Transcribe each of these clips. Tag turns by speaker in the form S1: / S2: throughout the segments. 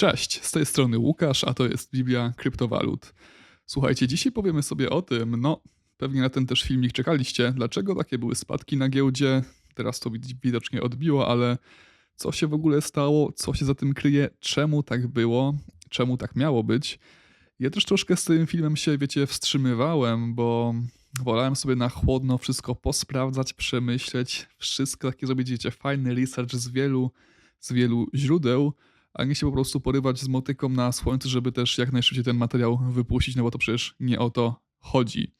S1: Cześć, z tej strony Łukasz, a to jest Biblia Kryptowalut. Słuchajcie, dzisiaj powiemy sobie o tym, no pewnie na ten też filmik czekaliście, dlaczego takie były spadki na giełdzie, teraz to widocznie odbiło, ale co się w ogóle stało, co się za tym kryje, czemu tak było, czemu tak miało być. Ja też troszkę z tym filmem się, wiecie, wstrzymywałem, bo wolałem sobie na chłodno wszystko posprawdzać, przemyśleć, wszystko takie zrobić, wiecie, fajny research z wielu, z wielu źródeł, a nie się po prostu porywać z motyką na słońcu, żeby też jak najszybciej ten materiał wypuścić, no bo to przecież nie o to chodzi.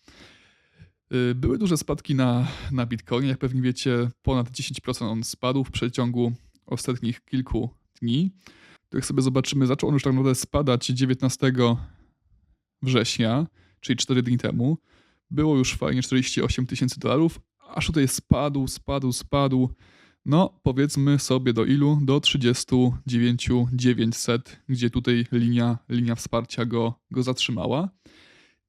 S1: Y, były duże spadki na, na Bitcoinie, jak pewnie wiecie, ponad 10% on spadł w przeciągu ostatnich kilku dni. Jak sobie zobaczymy, zaczął on już tak naprawdę spadać 19 września, czyli 4 dni temu. Było już fajnie 48 tysięcy dolarów, aż tutaj spadł, spadł, spadł no, powiedzmy sobie do ilu? Do 39 900, gdzie tutaj linia, linia wsparcia go, go zatrzymała.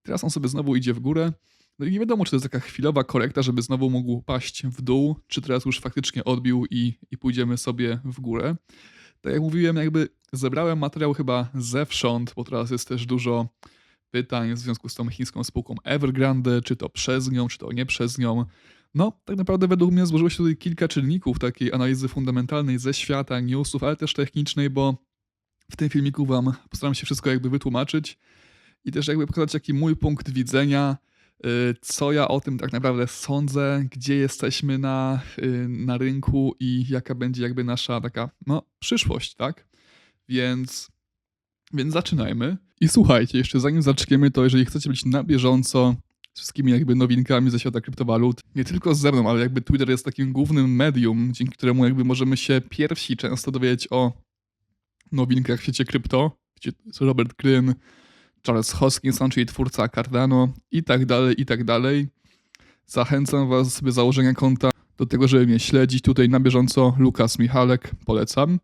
S1: Teraz on sobie znowu idzie w górę. No i nie wiadomo, czy to jest taka chwilowa korekta, żeby znowu mógł paść w dół, czy teraz już faktycznie odbił i, i pójdziemy sobie w górę. Tak jak mówiłem, jakby zebrałem materiał chyba zewsząd, bo teraz jest też dużo pytań w związku z tą chińską spółką Evergrande, czy to przez nią, czy to nie przez nią. No, tak naprawdę według mnie złożyło się tutaj kilka czynników takiej analizy fundamentalnej ze świata, newsów, ale też technicznej, bo w tym filmiku wam postaram się wszystko jakby wytłumaczyć i też jakby pokazać jaki mój punkt widzenia, y, co ja o tym tak naprawdę sądzę, gdzie jesteśmy na, y, na rynku i jaka będzie jakby nasza taka, no, przyszłość, tak? Więc, więc zaczynajmy. I słuchajcie, jeszcze zanim zaczniemy, to jeżeli chcecie być na bieżąco wszystkimi jakby nowinkami ze świata kryptowalut. Nie tylko ze mną, ale jakby Twitter jest takim głównym medium, dzięki któremu jakby możemy się pierwsi często dowiedzieć o nowinkach w świecie krypto. Gdzie Robert Gryn, Charles Hoskinson, czyli twórca Cardano i tak dalej, i tak dalej. Zachęcam was do założenia konta do tego, żeby mnie śledzić. Tutaj na bieżąco Lukas Michalek, polecam.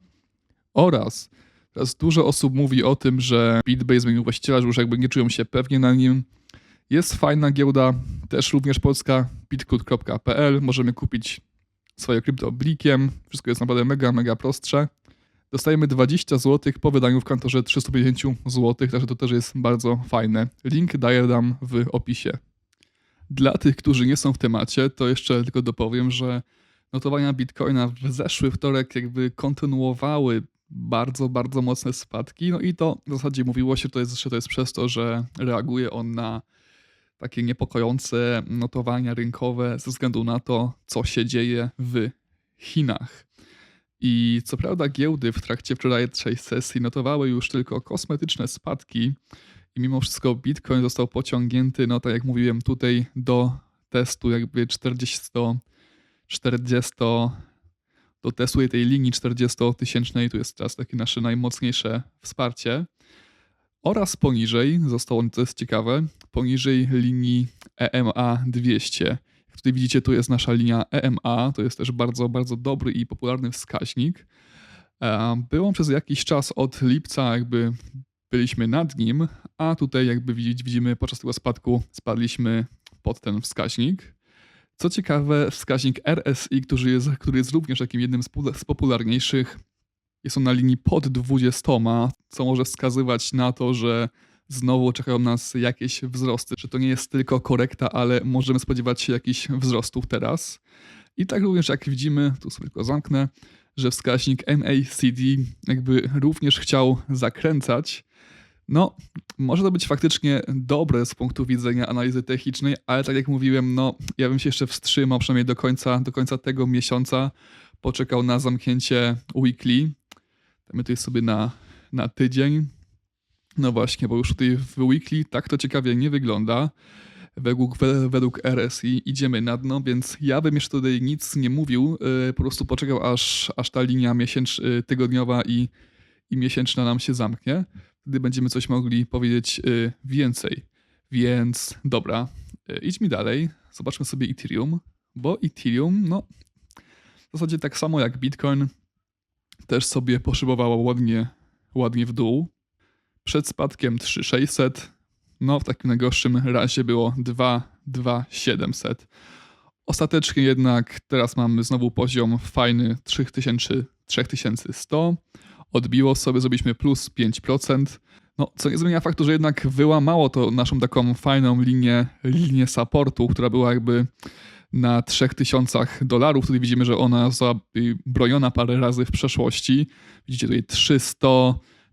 S1: Oraz teraz dużo osób mówi o tym, że BitBase zmienił właściciela, że już jakby nie czują się pewnie na nim. Jest fajna giełda, też również polska, bitcoin.pl. Możemy kupić swoje krypto blikiem. Wszystko jest naprawdę mega, mega prostsze. Dostajemy 20 zł po wydaniu w kantorze 350 zł, także to też jest bardzo fajne. Link daję Wam w opisie. Dla tych, którzy nie są w temacie, to jeszcze tylko dopowiem, że notowania Bitcoina w zeszły wtorek jakby kontynuowały bardzo, bardzo mocne spadki. No i to w zasadzie mówiło się, to jest, że to jest przez to, że reaguje on na takie niepokojące notowania rynkowe ze względu na to, co się dzieje w Chinach. I co prawda giełdy w trakcie wczorajszej sesji notowały już tylko kosmetyczne spadki i mimo wszystko Bitcoin został pociągnięty, no tak jak mówiłem tutaj, do testu jakby 40, 40 do testu tej linii 40-tysięcznej, tu jest teraz takie nasze najmocniejsze wsparcie oraz poniżej, zostało to jest ciekawe, poniżej linii EMA 200. Jak tutaj widzicie, tu jest nasza linia EMA, to jest też bardzo, bardzo dobry i popularny wskaźnik. E, Było przez jakiś czas od lipca jakby byliśmy nad nim, a tutaj jakby widzieć, widzimy podczas tego spadku spadliśmy pod ten wskaźnik. Co ciekawe, wskaźnik RSI, który jest, który jest również takim jednym z popularniejszych, jest on na linii pod 20, co może wskazywać na to, że znowu czekają nas jakieś wzrosty, że to nie jest tylko korekta, ale możemy spodziewać się jakichś wzrostów teraz. I tak również jak widzimy, tu sobie tylko zamknę, że wskaźnik MACD jakby również chciał zakręcać. No, może to być faktycznie dobre z punktu widzenia analizy technicznej, ale tak jak mówiłem, no, ja bym się jeszcze wstrzymał przynajmniej do końca, do końca tego miesiąca, poczekał na zamknięcie weekly, Damy tutaj sobie na, na tydzień. No właśnie, bo już tutaj w weekly tak to ciekawie nie wygląda. Według, według RSI idziemy na dno, więc ja bym jeszcze tutaj nic nie mówił, yy, po prostu poczekał aż, aż ta linia miesięcz, yy, tygodniowa i, i miesięczna nam się zamknie. Wtedy będziemy coś mogli powiedzieć yy, więcej. Więc dobra, idźmy dalej. Zobaczmy sobie Ethereum, bo Ethereum, no w zasadzie tak samo jak Bitcoin, też sobie poszybowała ładnie, ładnie w dół. Przed spadkiem 3600, no w takim najgorszym razie było 22700. Ostatecznie jednak teraz mamy znowu poziom fajny 3000, 3100 odbiło sobie, zrobiliśmy plus 5%. No, co nie zmienia faktu, że jednak wyłamało to naszą taką fajną linię, linię supportu, która była jakby na 3000 dolarów. Tutaj widzimy, że ona została broniona parę razy w przeszłości. Widzicie tutaj 300,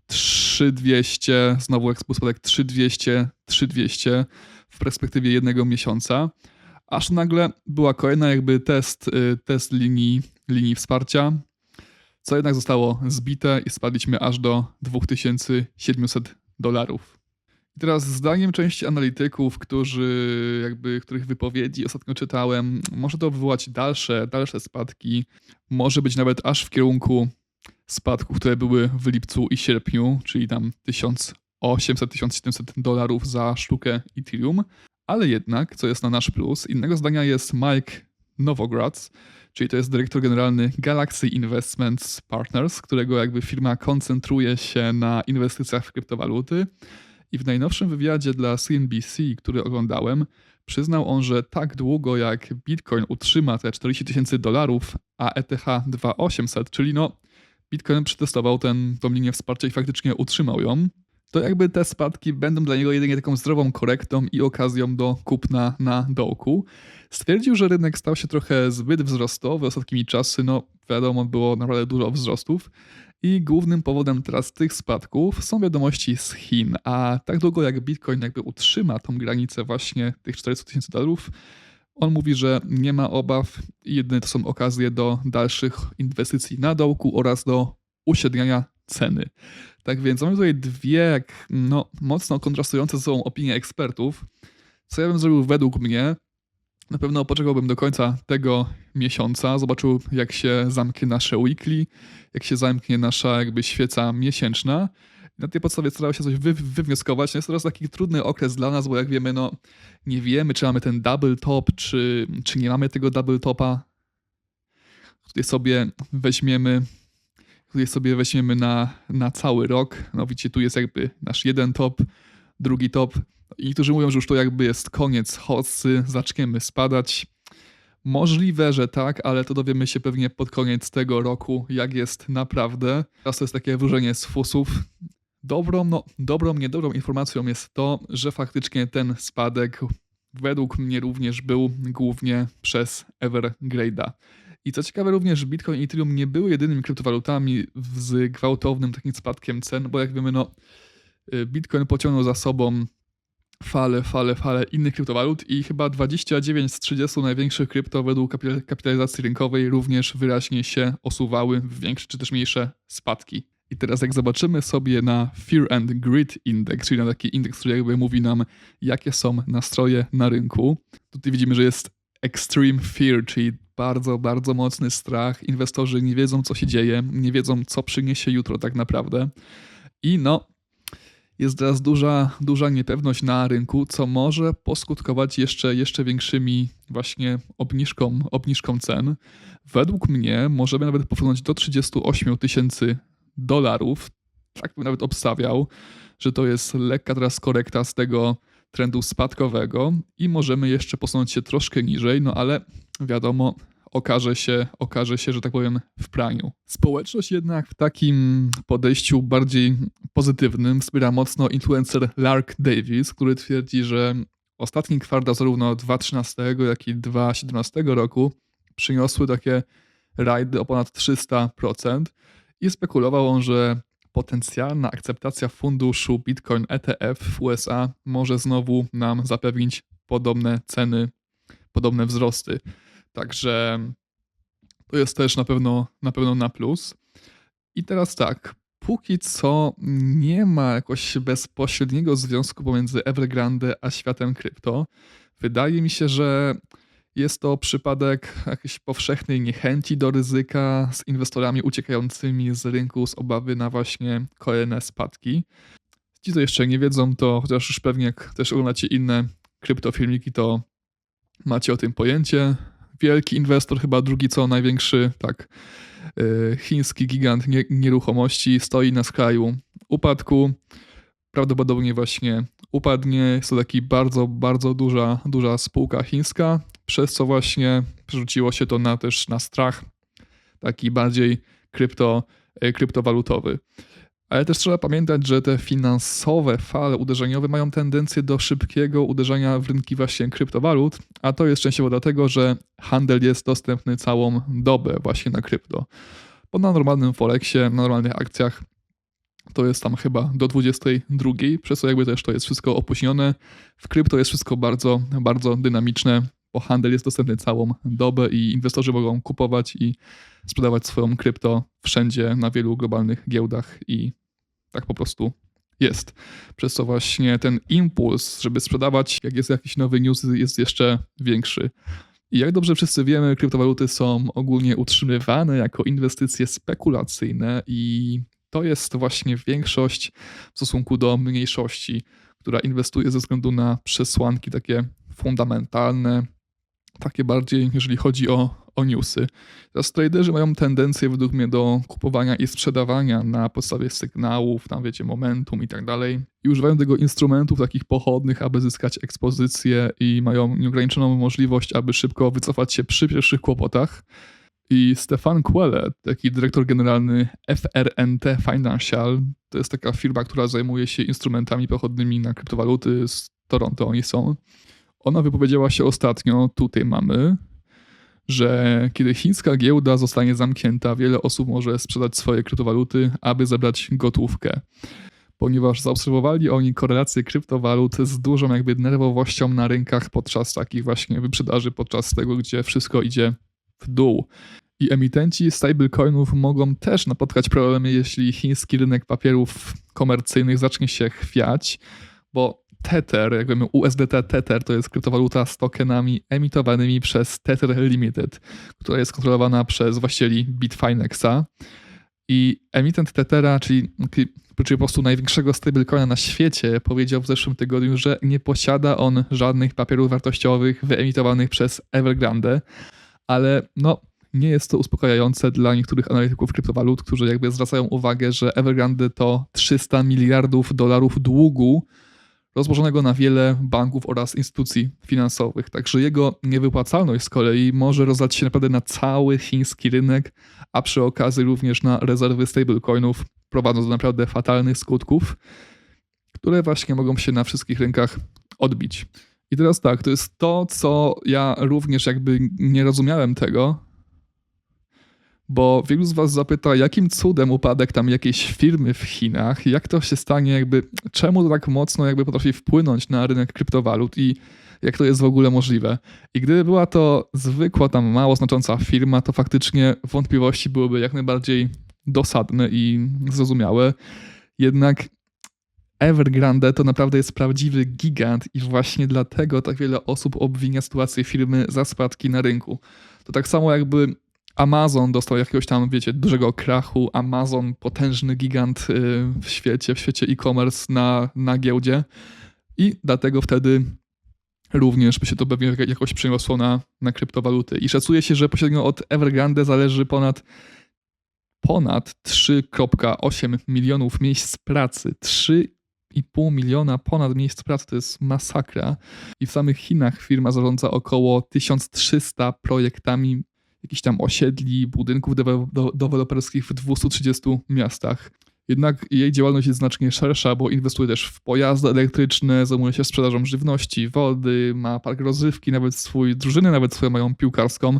S1: 3200, znowu spadek 3200, 3200 w perspektywie jednego miesiąca. Aż nagle była kolejna jakby test, y, test linii, linii wsparcia, co jednak zostało zbite i spadliśmy aż do 2700 dolarów. I teraz zdaniem części analityków, którzy jakby, których wypowiedzi ostatnio czytałem, może to wywołać dalsze, dalsze spadki, może być nawet aż w kierunku spadków, które były w lipcu i sierpniu, czyli tam 1800-1700 dolarów za sztukę Ethereum. Ale jednak, co jest na nasz plus, innego zdania jest Mike Novogratz, czyli to jest dyrektor generalny Galaxy Investments Partners, którego jakby firma koncentruje się na inwestycjach w kryptowaluty. I w najnowszym wywiadzie dla CNBC, który oglądałem, przyznał on, że tak długo jak Bitcoin utrzyma te 40 tysięcy dolarów, a ETH 2800, czyli no Bitcoin przetestował ten, tą linię wsparcia i faktycznie utrzymał ją, to jakby te spadki będą dla niego jedynie taką zdrową korektą i okazją do kupna na dołku. Stwierdził, że rynek stał się trochę zbyt wzrostowy ostatnimi czasy, no wiadomo, było naprawdę dużo wzrostów i głównym powodem teraz tych spadków są wiadomości z Chin, a tak długo jak Bitcoin jakby utrzyma tą granicę właśnie tych 400 tysięcy dolarów, on mówi, że nie ma obaw jedyne to są okazje do dalszych inwestycji na dołku oraz do uśredniania ceny. Tak więc mamy tutaj dwie no, mocno kontrastujące ze sobą opinie ekspertów. Co ja bym zrobił według mnie? Na pewno poczekałbym do końca tego miesiąca, zobaczył jak się zamknie nasze weekly, jak się zamknie nasza jakby świeca miesięczna. Na tej podstawie starał się coś wy wywnioskować. No jest teraz taki trudny okres dla nas, bo jak wiemy, no nie wiemy, czy mamy ten double top, czy, czy nie mamy tego double topa. Tutaj sobie weźmiemy tutaj sobie weźmiemy na, na cały rok. No widzicie, tu jest jakby nasz jeden top, drugi top. I niektórzy mówią, że już to jakby jest koniec hossy, zaczniemy spadać. Możliwe, że tak, ale to dowiemy się pewnie pod koniec tego roku, jak jest naprawdę. Teraz to jest takie wróżenie z fusów. Dobrą, no, dobrą, niedobrą informacją jest to, że faktycznie ten spadek według mnie również był głównie przez Evergrade'a. I co ciekawe, również Bitcoin i Ethereum nie były jedynymi kryptowalutami z gwałtownym takim spadkiem cen, bo jak wiemy, no, y, Bitcoin pociągnął za sobą fale, fale, fale innych kryptowalut i chyba 29 z 30 największych krypto według kapitalizacji rynkowej również wyraźnie się osuwały w większe czy też mniejsze spadki. I teraz jak zobaczymy sobie na Fear and Greed Index, czyli na taki indeks, który jakby mówi nam, jakie są nastroje na rynku, tutaj widzimy, że jest Extreme Fear, czyli bardzo, bardzo mocny strach. Inwestorzy nie wiedzą, co się dzieje, nie wiedzą, co przyniesie jutro tak naprawdę. I no, jest teraz duża, duża niepewność na rynku, co może poskutkować jeszcze, jeszcze większymi właśnie obniżką, obniżką cen. Według mnie możemy nawet popłynąć do 38 tysięcy dolarów. Tak bym nawet obstawiał, że to jest lekka teraz korekta z tego trendu spadkowego i możemy jeszcze posunąć się troszkę niżej, no ale wiadomo, okaże się, okaże się, że tak powiem, w praniu. Społeczność jednak w takim podejściu bardziej pozytywnym wspiera mocno influencer Lark Davis, który twierdzi, że ostatni kwartał zarówno 2013, jak i 2017 roku przyniosły takie rajdy o ponad 300% i spekulował on, że potencjalna akceptacja funduszu Bitcoin ETF w USA może znowu nam zapewnić podobne ceny, podobne wzrosty. Także to jest też na pewno na, pewno na plus. I teraz tak, póki co nie ma jakoś bezpośredniego związku pomiędzy Evergrande a światem krypto. Wydaje mi się, że jest to przypadek jakiejś powszechnej niechęci do ryzyka z inwestorami uciekającymi z rynku z obawy na właśnie kolejne spadki. Ci, co jeszcze nie wiedzą, to chociaż już pewnie jak też oglądacie inne kryptofilmiki, to macie o tym pojęcie. Wielki inwestor, chyba drugi co największy, tak, e, chiński gigant nieruchomości stoi na skraju upadku. Prawdopodobnie właśnie upadnie. Jest to taki bardzo, bardzo duża, duża spółka chińska, przez co właśnie przerzuciło się to na też na strach taki bardziej krypto e, kryptowalutowy. Ale też trzeba pamiętać, że te finansowe fale uderzeniowe mają tendencję do szybkiego uderzenia w rynki właśnie kryptowalut, a to jest częściowo dlatego, że handel jest dostępny całą dobę właśnie na krypto. Bo na normalnym Forexie, na normalnych akcjach to jest tam chyba do 22, przez co jakby też to jest wszystko opóźnione. W krypto jest wszystko bardzo, bardzo dynamiczne, bo handel jest dostępny całą dobę i inwestorzy mogą kupować i sprzedawać swoją krypto wszędzie na wielu globalnych giełdach i tak po prostu jest. Przez co właśnie ten impuls, żeby sprzedawać, jak jest jakiś nowy news, jest jeszcze większy. I jak dobrze wszyscy wiemy, kryptowaluty są ogólnie utrzymywane jako inwestycje spekulacyjne i to jest właśnie większość w stosunku do mniejszości, która inwestuje ze względu na przesłanki takie fundamentalne, takie bardziej, jeżeli chodzi o, o newsy. Teraz traderzy mają tendencję według mnie do kupowania i sprzedawania na podstawie sygnałów, tam wiecie, momentum i tak dalej. I używają tego instrumentów takich pochodnych, aby zyskać ekspozycję i mają nieograniczoną możliwość, aby szybko wycofać się przy pierwszych kłopotach. I Stefan Quelle, taki dyrektor generalny FRNT Financial, to jest taka firma, która zajmuje się instrumentami pochodnymi na kryptowaluty, z Toronto oni są. Ona wypowiedziała się ostatnio, tutaj mamy, że kiedy chińska giełda zostanie zamknięta, wiele osób może sprzedać swoje kryptowaluty, aby zebrać gotówkę. Ponieważ zaobserwowali oni korelację kryptowalut z dużą jakby nerwowością na rynkach podczas takich właśnie wyprzedaży, podczas tego, gdzie wszystko idzie w dół. I emitenci stablecoinów mogą też napotkać problemy, jeśli chiński rynek papierów komercyjnych zacznie się chwiać, bo Tether, jak wiemy USDT Tether to jest kryptowaluta z tokenami emitowanymi przez Tether Limited, która jest kontrolowana przez właścicieli Bitfinexa. I emitent Tethera, czyli, czyli po prostu największego stablecoina na świecie, powiedział w zeszłym tygodniu, że nie posiada on żadnych papierów wartościowych wyemitowanych przez Evergrande, ale no, nie jest to uspokajające dla niektórych analityków kryptowalut, którzy jakby zwracają uwagę, że Evergrande to 300 miliardów dolarów długu rozłożonego na wiele banków oraz instytucji finansowych. Także jego niewypłacalność z kolei może rozdać się naprawdę na cały chiński rynek, a przy okazji również na rezerwy stablecoinów, prowadząc do naprawdę fatalnych skutków, które właśnie mogą się na wszystkich rynkach odbić. I teraz tak, to jest to, co ja również jakby nie rozumiałem tego, bo wielu z Was zapyta, jakim cudem upadek tam jakiejś firmy w Chinach, jak to się stanie, jakby, czemu tak mocno jakby potrafi wpłynąć na rynek kryptowalut i jak to jest w ogóle możliwe. I gdyby była to zwykła, tam mało znacząca firma, to faktycznie wątpliwości byłyby jak najbardziej dosadne i zrozumiałe. Jednak Evergrande to naprawdę jest prawdziwy gigant i właśnie dlatego tak wiele osób obwinia sytuację firmy za spadki na rynku. To tak samo jakby Amazon dostał jakiegoś tam, wiecie, dużego krachu. Amazon, potężny gigant y, w świecie, w świecie e-commerce na, na giełdzie. I dlatego wtedy również by się to pewnie jakoś przeniosło na, na kryptowaluty. I szacuje się, że pośrednio od Evergrande zależy ponad ponad 3,8 milionów miejsc pracy. 3,5 miliona ponad miejsc pracy to jest masakra. I w samych Chinach firma zarządza około 1300 projektami jakichś tam osiedli, budynków deweloperskich w 230 miastach. Jednak jej działalność jest znacznie szersza, bo inwestuje też w pojazdy elektryczne, zajmuje się sprzedażą żywności, wody, ma park rozrywki, nawet swój, drużyny nawet swoją mają piłkarską.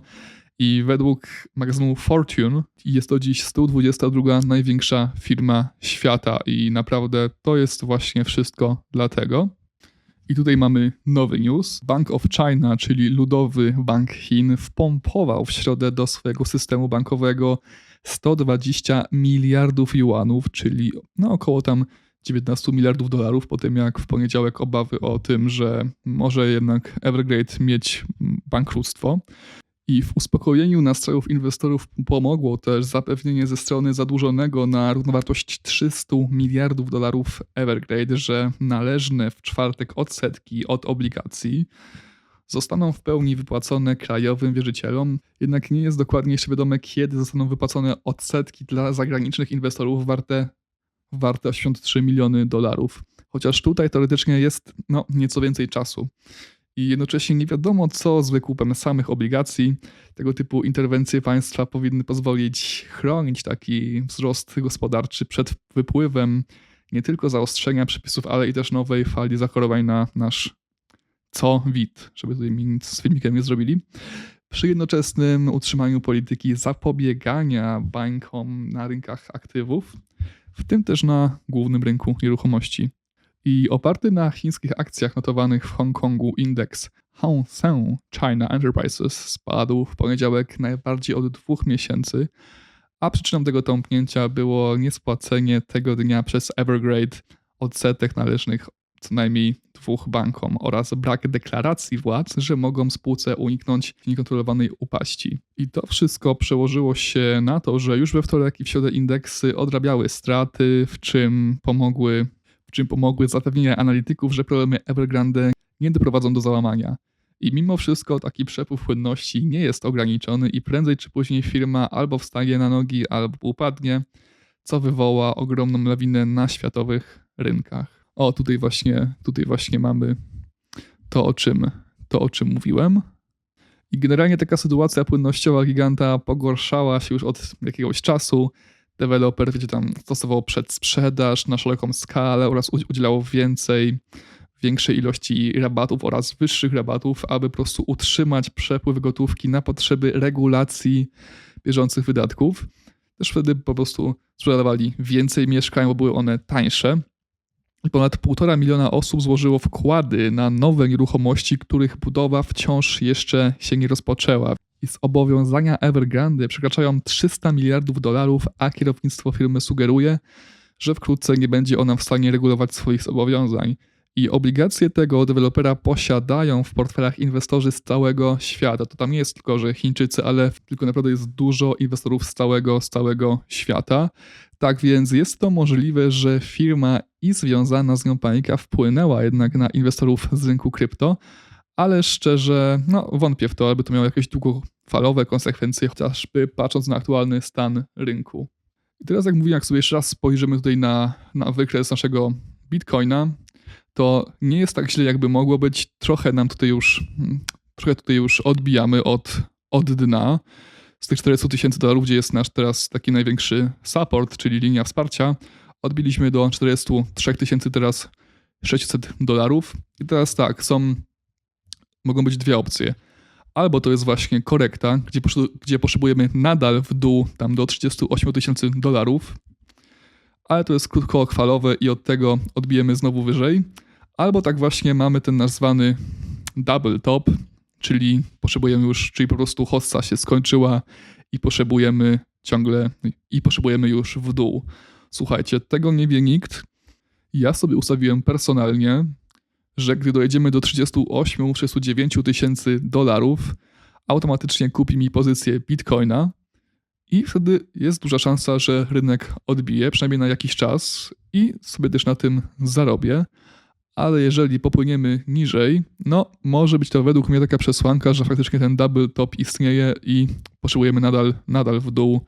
S1: I według magazynu Fortune jest to dziś 122 największa firma świata i naprawdę to jest właśnie wszystko dlatego. I tutaj mamy nowy news. Bank of China, czyli Ludowy Bank Chin, wpompował w środę do swojego systemu bankowego 120 miliardów juanów, czyli no około tam 19 miliardów dolarów po tym, jak w poniedziałek obawy o tym, że może jednak Evergrande mieć bankructwo. I w uspokojeniu nastrojów inwestorów pomogło też zapewnienie ze strony zadłużonego na równowartość 300 miliardów dolarów Evergrande, że należne w czwartek odsetki od obligacji zostaną w pełni wypłacone krajowym wierzycielom, jednak nie jest dokładnie jeszcze wiadome, kiedy zostaną wypłacone odsetki dla zagranicznych inwestorów warte, warte 83 miliony dolarów. Chociaż tutaj teoretycznie jest no, nieco więcej czasu. I jednocześnie nie wiadomo, co z wykupem samych obligacji. Tego typu interwencje państwa powinny pozwolić chronić taki wzrost gospodarczy przed wypływem nie tylko zaostrzenia przepisów, ale i też nowej fali zachorowań na nasz co-wid, żeby tutaj mi nic z filmikiem nie zrobili. Przy jednoczesnym utrzymaniu polityki zapobiegania bańkom na rynkach aktywów, w tym też na głównym rynku nieruchomości. I oparty na chińskich akcjach notowanych w Hongkongu indeks Hang Seng China Enterprises spadł w poniedziałek najbardziej od dwóch miesięcy, a przyczyną tego tąpnięcia było niespłacenie tego dnia przez Evergrande odsetek należnych co najmniej dwóch bankom oraz brak deklaracji władz, że mogą spółce uniknąć niekontrolowanej upaści. I to wszystko przełożyło się na to, że już we wtorek i w środę indeksy odrabiały straty, w czym pomogły, czym pomogły zapewnienia analityków, że problemy Evergrande nie doprowadzą do załamania. I mimo wszystko taki przepływ płynności nie jest ograniczony i prędzej czy później firma albo wstanie na nogi, albo upadnie, co wywoła ogromną lawinę na światowych rynkach. O, tutaj właśnie, tutaj właśnie mamy to, o czym, to, o czym mówiłem. I generalnie taka sytuacja płynnościowa giganta pogorszała się już od jakiegoś czasu. Deweloper, wiecie, tam stosował przedsprzedaż na szeroką skalę oraz udzielał więcej większej ilości rabatów oraz wyższych rabatów, aby po prostu utrzymać przepływ gotówki na potrzeby regulacji bieżących wydatków. Też wtedy po prostu sprzedawali więcej mieszkań, bo były one tańsze. Ponad półtora miliona osób złożyło wkłady na nowe nieruchomości, których budowa wciąż jeszcze się nie rozpoczęła. I zobowiązania Evergrande przekraczają 300 miliardów dolarów, a kierownictwo firmy sugeruje, że wkrótce nie będzie ona w stanie regulować swoich zobowiązań. I obligacje tego dewelopera posiadają w portfelach inwestorzy z całego świata. To tam nie jest tylko, że Chińczycy, ale tylko naprawdę jest dużo inwestorów z całego, z całego świata. Tak więc jest to możliwe, że firma i związana z nią panika wpłynęła jednak na inwestorów z rynku krypto, ale szczerze, no wątpię w to, aby to miało jakieś długofalowe konsekwencje, chociażby patrząc na aktualny stan rynku. I teraz, jak mówiłem, jak sobie jeszcze raz spojrzymy tutaj na, na wykres naszego Bitcoina, to nie jest tak źle, jakby mogło być. Trochę nam tutaj już, hmm, trochę tutaj już odbijamy od, od dna. Z tych 400 tysięcy dolarów, gdzie jest nasz teraz taki największy support, czyli linia wsparcia, odbiliśmy do 403 tysięcy teraz 600 dolarów. I teraz tak, są, mogą być dwie opcje. Albo to jest właśnie korekta, gdzie, gdzie potrzebujemy nadal w dół tam do 38 tysięcy dolarów, ale to jest krótkochwalowe i od tego odbijemy znowu wyżej. Albo tak właśnie mamy ten nazwany double top, czyli potrzebujemy już, czyli po prostu hossa się skończyła i potrzebujemy ciągle, i potrzebujemy już w dół. Słuchajcie, tego nie wie nikt. Ja sobie ustawiłem personalnie, że gdy dojedziemy do 38-39 tysięcy dolarów, automatycznie kupi mi pozycję Bitcoina i wtedy jest duża szansa, że rynek odbije, przynajmniej na jakiś czas i sobie też na tym zarobię ale jeżeli popłyniemy niżej, no może być to według mnie taka przesłanka, że faktycznie ten double top istnieje i potrzebujemy nadal, nadal w dół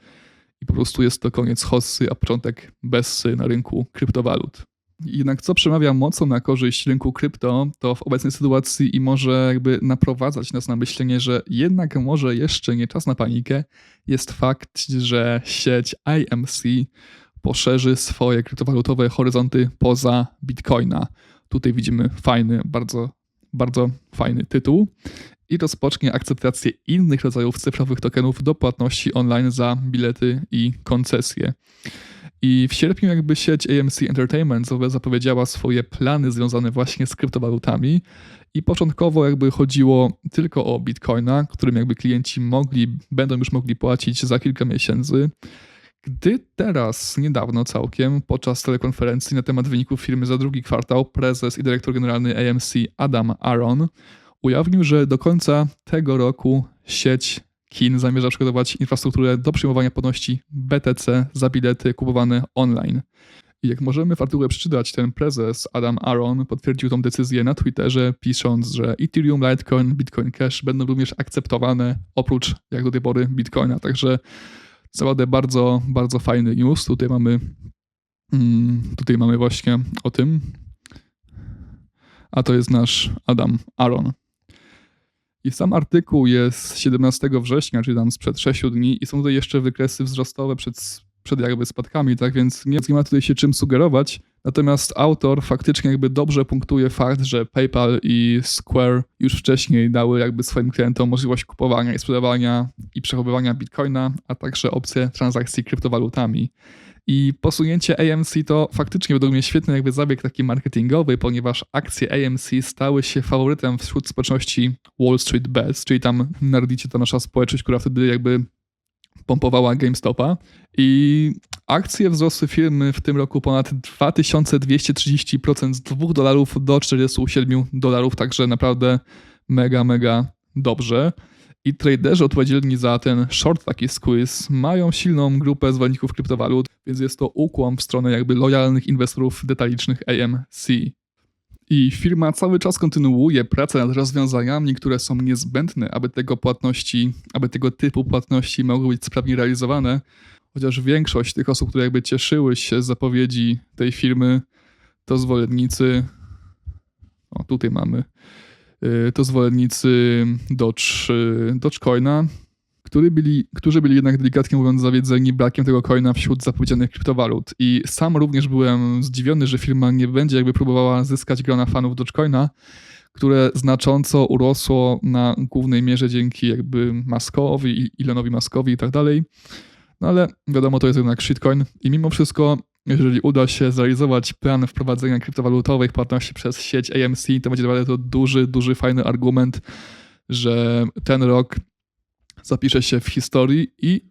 S1: i po prostu jest to koniec hossy, a początek bessy na rynku kryptowalut. Jednak co przemawia mocno na korzyść rynku krypto, to w obecnej sytuacji i może jakby naprowadzać nas na myślenie, że jednak może jeszcze nie czas na panikę, jest fakt, że sieć IMC poszerzy swoje kryptowalutowe horyzonty poza Bitcoina. Tutaj widzimy fajny, bardzo, bardzo fajny tytuł i rozpocznie akceptację innych rodzajów cyfrowych tokenów do płatności online za bilety i koncesje. I w sierpniu jakby sieć AMC Entertainment zapowiedziała swoje plany związane właśnie z kryptowalutami i początkowo jakby chodziło tylko o Bitcoina, którym jakby klienci mogli, będą już mogli płacić za kilka miesięcy. Gdy teraz, niedawno całkiem, podczas telekonferencji na temat wyników firmy za drugi kwartał, prezes i dyrektor generalny AMC Adam Aaron ujawnił, że do końca tego roku sieć kin zamierza przygotować infrastrukturę do przyjmowania płatności BTC za bilety kupowane online. I jak możemy w artykule przeczytać, ten prezes Adam Aaron potwierdził tą decyzję na Twitterze, pisząc, że Ethereum, Litecoin, Bitcoin Cash będą również akceptowane oprócz jak do tej pory Bitcoina. Także Naprawdę bardzo, bardzo fajny news. Tutaj mamy, mm, tutaj mamy właśnie o tym. A to jest nasz Adam Aaron. I sam artykuł jest z 17 września, czyli tam sprzed 6 dni i są tutaj jeszcze wykresy wzrostowe przed, przed jakby spadkami, tak więc nie, nie ma tutaj się czym sugerować. Natomiast autor faktycznie jakby dobrze punktuje fakt, że PayPal i Square już wcześniej dały jakby swoim klientom możliwość kupowania i sprzedawania i przechowywania bitcoina, a także opcje transakcji kryptowalutami. I posunięcie AMC to faktycznie według mnie świetny jakby zabieg taki marketingowy, ponieważ akcje AMC stały się faworytem wśród społeczności Wall Street Bets, czyli tam na Reddicie ta nasza społeczność, która wtedy jakby pompowała GameStopa i akcje wzrosły firmy w tym roku ponad 2230% z 2 dolarów do 47 dolarów, także naprawdę mega, mega dobrze. I traderzy odpowiedzialni za ten short taki squeeze mają silną grupę zwolenników kryptowalut, więc jest to ukłon w stronę jakby lojalnych inwestorów detalicznych AMC. I firma cały czas kontynuuje pracę nad rozwiązaniami, które są niezbędne, aby tego płatności, aby tego typu płatności mogły być sprawnie realizowane. Chociaż większość tych osób, które jakby cieszyły się z zapowiedzi tej firmy, to zwolennicy. O, tutaj mamy. Y, To zwolennicy Doge, y, Dogecoina, który byli, którzy byli jednak delikatnie mówiąc zawiedzeni brakiem tego coina wśród zapowiedzianych kryptowalut. I sam również byłem zdziwiony, że firma nie będzie jakby próbowała zyskać grona fanów Dogecoina, które znacząco urosło na głównej mierze dzięki jakby Maskowi, Elonowi Maskowi i tak dalej. No ale wiadomo, to jest jednak shitcoin i mimo wszystko, jeżeli uda się zrealizować plan wprowadzenia kryptowalutowych płatności przez sieć AMC, to będzie to duży, duży, fajny argument, że ten rok zapisze się w historii i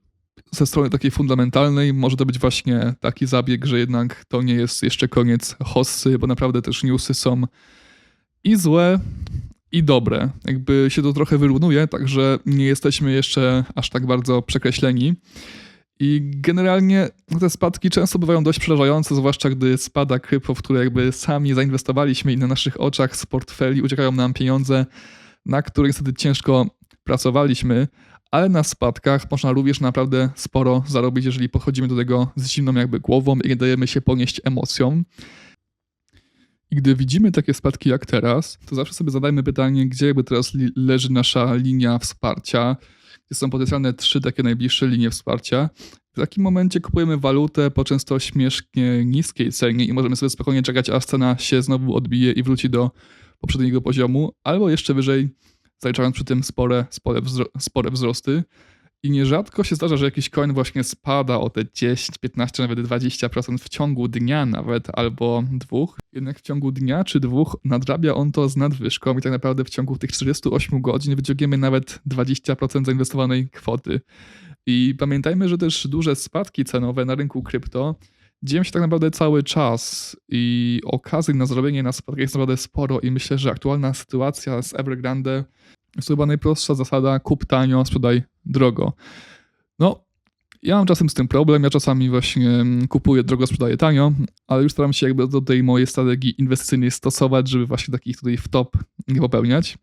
S1: ze strony takiej fundamentalnej może to być właśnie taki zabieg, że jednak to nie jest jeszcze koniec hossy, bo naprawdę też newsy są i złe, i dobre. Jakby się to trochę wyrównuje, także nie jesteśmy jeszcze aż tak bardzo przekreśleni. I generalnie te spadki często bywają dość przerażające, zwłaszcza gdy spada krypto, w które jakby sami zainwestowaliśmy i na naszych oczach z portfeli uciekają nam pieniądze, na których niestety ciężko pracowaliśmy, ale na spadkach można również naprawdę sporo zarobić, jeżeli podchodzimy do tego z zimną jakby głową i nie dajemy się ponieść emocjom. I gdy widzimy takie spadki jak teraz, to zawsze sobie zadajmy pytanie, gdzie jakby teraz leży nasza linia wsparcia, gdzie są potencjalne trzy takie najbliższe linie wsparcia. W takim momencie kupujemy walutę po często śmiesznie niskiej cenie i możemy sobie spokojnie czekać, aż cena się znowu odbije i wróci do poprzedniego poziomu, albo jeszcze wyżej, zaliczając przy tym spore, spore, wzro- spore wzrosty. I nierzadko się zdarza, że jakiś coin właśnie spada o te 10, 15, nawet 20% w ciągu dnia nawet, albo dwóch. Jednak w ciągu dnia czy dwóch nadrabia on to z nadwyżką i tak naprawdę w ciągu tych 48 godzin wyciągniemy nawet 20% zainwestowanej kwoty. I pamiętajmy, że też duże spadki cenowe na rynku krypto dzieją się tak naprawdę cały czas i okazji na zrobienie na spadkach jest naprawdę sporo i myślę, że aktualna sytuacja z Evergrande jest chyba najprostsza zasada kup tanio, sprzedaj drogo. No, ja mam czasem z tym problem, ja czasami właśnie mm, kupuję drogo, sprzedaję tanio, ale już staram się jakby do tej mojej strategii inwestycyjnej stosować, żeby właśnie takich tutaj w top nie popełniać.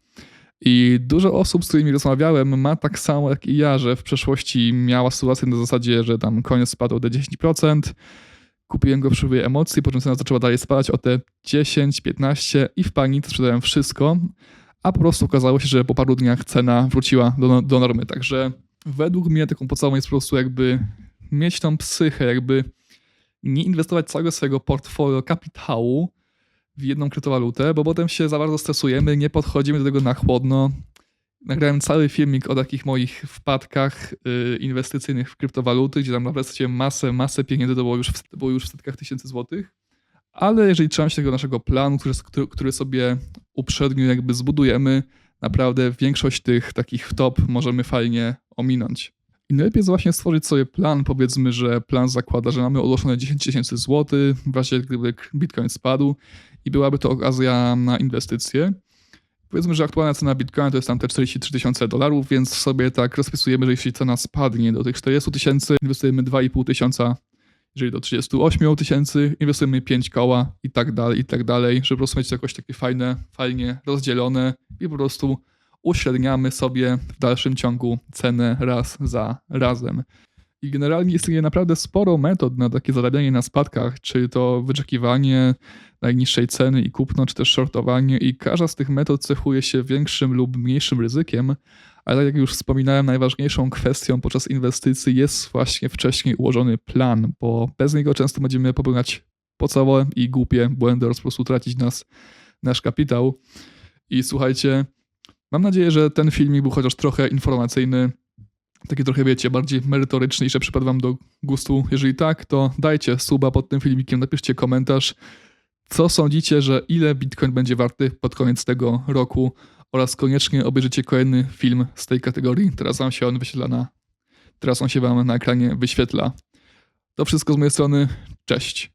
S1: I dużo osób, z którymi rozmawiałem, ma tak samo jak i ja, że w przeszłości miała sytuację na zasadzie, że tam koniec spadł o te 10%, kupiłem go w przybywie emocji, po czym cena zaczęła dalej spadać o te 10, 15 i w panice sprzedałem wszystko, a po prostu okazało się, że po paru dniach cena wróciła do, do normy. Także według mnie taką podstawą jest po prostu jakby mieć tą psychę, jakby nie inwestować całego swojego portfolio kapitału w jedną kryptowalutę, bo potem się za bardzo stresujemy, nie podchodzimy do tego na chłodno. Nagrałem cały filmik o takich moich wpadkach y, inwestycyjnych w kryptowaluty, gdzie tam naprawdę masę, masę pieniędzy, to było już, w, to było już w setkach tysięcy złotych. Ale jeżeli trzymamy się tego naszego planu, który, który, sobie uprzednio jakby zbudujemy, naprawdę większość tych takich top możemy fajnie ominąć. I najlepiej jest właśnie stworzyć sobie plan, powiedzmy, że plan zakłada, że mamy odłożone 10 tysięcy złotych, w razie gdyby Bitcoin spadł i byłaby to okazja na inwestycje. Powiedzmy, że aktualna cena Bitcoina to jest tam te 43 tysiące dolarów, więc sobie tak rozpisujemy, że jeśli cena spadnie do tych 40 tysięcy, inwestujemy 2,5 tysiąca, jeżeli do 38 tysięcy, inwestujemy 5 koła i tak dalej, i tak dalej, żeby po prostu mieć jakoś takie fajne, fajnie rozdzielone i po prostu uśredniamy sobie w dalszym ciągu cenę raz za razem. I generalnie istnieje naprawdę sporo metod na takie zarabianie na spadkach, czy to wyczekiwanie najniższej ceny i kupno, czy też shortowanie i każda z tych metod cechuje się większym lub mniejszym ryzykiem, ale jak już wspominałem, najważniejszą kwestią podczas inwestycji jest właśnie wcześniej ułożony plan, bo bez niego często będziemy popełniać podstawowe i głupie błędy oraz po prostu tracić nas, nasz kapitał. I słuchajcie, mam nadzieję, że ten filmik był chociaż trochę informacyjny, taki trochę, wiecie, bardziej merytoryczny i że przypadł wam do gustu. Jeżeli tak, to dajcie suba pod tym filmikiem, napiszcie komentarz, co sądzicie, że ile Bitcoin będzie warty pod koniec tego roku oraz koniecznie obejrzyjcie kolejny film z tej kategorii. Teraz wam się on wyświetla na, teraz on się wam na ekranie wyświetla. To wszystko z mojej strony. Cześć.